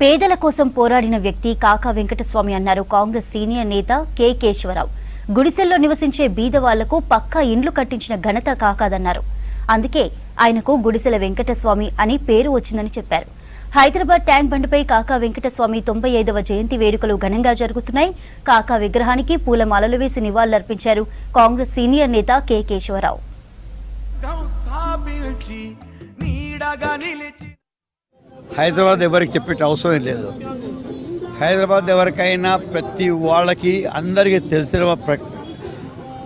పేదల కోసం పోరాడిన వ్యక్తి కాకా వెంకటస్వామి అన్నారు. కాంగ్రెస్ సీనియర్ నేత కె కేశవరావు. గుడిసెల్లో నివసించే బీద వాళ్ళకు పక్కా ఇండ్లు కట్టించిన ఘనత కాకాదన్నారు. అందుకే ఆయనకు గుడిసెల వెంకటస్వామి అని పేరు వచ్చిందని చెప్పారు. హైదరాబాద్ ట్యాంక్ బండ్పై కాకా వెంకటస్వామి తొంభై ఐదవ జయంతి వేడుకలు ఘనంగా జరుగుతున్నాయి. కాకా విగ్రహానికి పూలమాలలు వేసి నివాళులర్పించారు కాంగ్రెస్ సీనియర్ నేత కె కేశవరావు. హైదరాబాద్ ఎవరికి చెప్పే అవసరం లేదు. హైదరాబాద్ ఎవరికైనా ప్రతి వాళ్ళకి అందరికీ తెలిసిన ప్ర-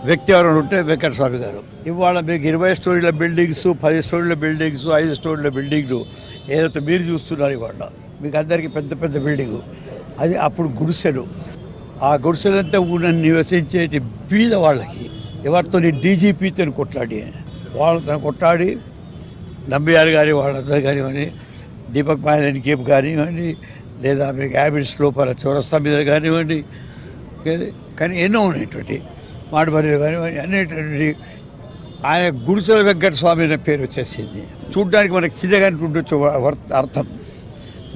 వ్యక్తి ఎవరైనా ఉంటే వెంకటస్వామి గారు. ఇవాళ మీకు ఇరవై స్టోరీల బిల్డింగ్స్ పది స్టోరీల బిల్డింగ్స్ ఐదు స్టోరీల బిల్డింగ్లు ఏదైతే మీరు చూస్తున్నారు ఇవాళ మీకు అందరికీ పెద్ద పెద్ద బిల్డింగు. అది అప్పుడు గుడిసెలు. ఆ గుడిసెలంతా ఉన్న నివసించేటి బీద వాళ్ళకి ఎవరితో డీజీపీతో కొట్లాడి వాళ్ళతో కొట్లాడి నంబియారు గారి వాళ్ళందరూ కానివ్వని దీపక్ మాయన్ కేప్ కానివ్వండి లేదా మీకు హ్యాబిట్స్ లోపల చౌరస్తా మీద కానివ్వండి కానీ ఎన్నో ఉన్నటువంటి మాటబరిలు కానివ్వండి అనేటువంటి ఆయన గుడిసెల వెంకట స్వామి అనే పేరు వచ్చేసింది. చూడడానికి మనకి చిన్నగా అనుకుంటూ అర్థం.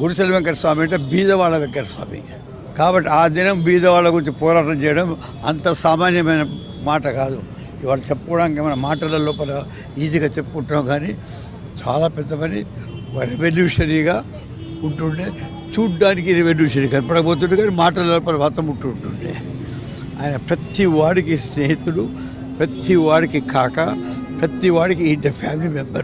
గుడిసెల వెంకట స్వామి అంటే బీదవాళ్ళ వెంకట స్వామి. కాబట్టి ఆ దినం బీదవాళ్ళ గురించి పోరాటం చేయడం అంత సామాన్యమైన మాట కాదు. ఇవాళ చెప్పుకోవడానికి మన మాటల లోపల ఈజీగా చెప్పుకుంటున్నాం కానీ చాలా పెద్ద పని. రెవల్యూషనరీగా ఉంటుండే. చూడ్డానికి రెవల్యూషనరీ కనపడకపోతుండే కానీ మాటల లోపల ఉంటుంటుండే ఆయన ప్రతి వాడికి స్నేహితుడు ప్రతి వాడికి కాక ప్రతి వాడికి ఇంటి ఫ్యామిలీ మెంబర్.